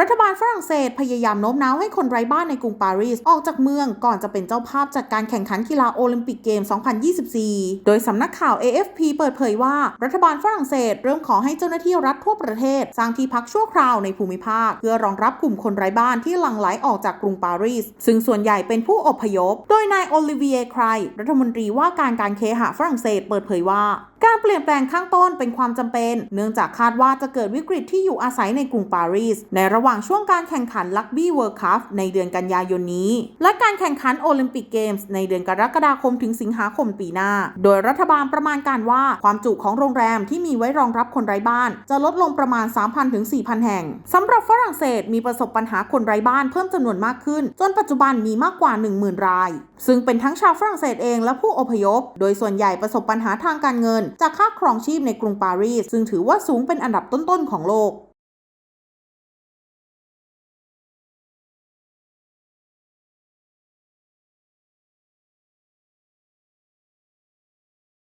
รัฐบาลฝรั่งเศสพยายามโน้มน้าวให้คนไร้บ้านในกรุงปารีสออกจากเมืองก่อนจะเป็นเจ้าภาพจัดการแข่งขันกีฬาโอลิมปิกเกม 2024 โดยสำนักข่าว AFP เปิดเผยว่า รัฐบาลฝรั่งเศสเริ่มขอให้เจ้าหน้าที่รัฐทั่วประเทศ สร้างที่พักชั่วคราวในภูมิภาค เพื่อรองรับกลุ่มคนไร้บ้านที่หลั่งไหลออกจากกรุงปารีส ซึ่งส่วนใหญ่เป็นผู้อพยพ โดยนายโอลิเวียไครรัฐมนตรีว่าการการเคหะฝรั่งเศสเปิดเผยว่าการเปลี่ยนแปลงข้างต้นเป็นความจำเป็น เนื่องจากคาดว่าจะเกิดวิกฤตที่อยู่อาศัยในกรุงปารีสในระหว่างช่วงการแข่งขันลักบี้เวิร์คัพในเดือนกันยายนนี้ และการแข่งขันโอลิมปิกเกมส์ในเดือนกรกฎาคมถึงสิงหาคมปีหน้า โดยรัฐบาลประมาณการว่าความจุของโรงแรมที่มีไว้รองรับคนไร้บ้าน จะลดลงประมาณ 3,000ถึง4,000 แห่งสำหรับฝรั่งเศสมีประสบปัญหาคนไร้บ้านเพิ่มจำนวนมากขึ้น จนปัจจุบันมีมากกว่า 10,000 ราย ซึ่งเป็นทั้งชาวฝรั่งเศสเองและผู้อพยพ โดยส่วนใหญ่ประสบปัญหาทางการเงิน จากค่าครองชีพในกรุงปารีสซึ่งถือว่าสูงเป็นอันดับต้นๆของโลก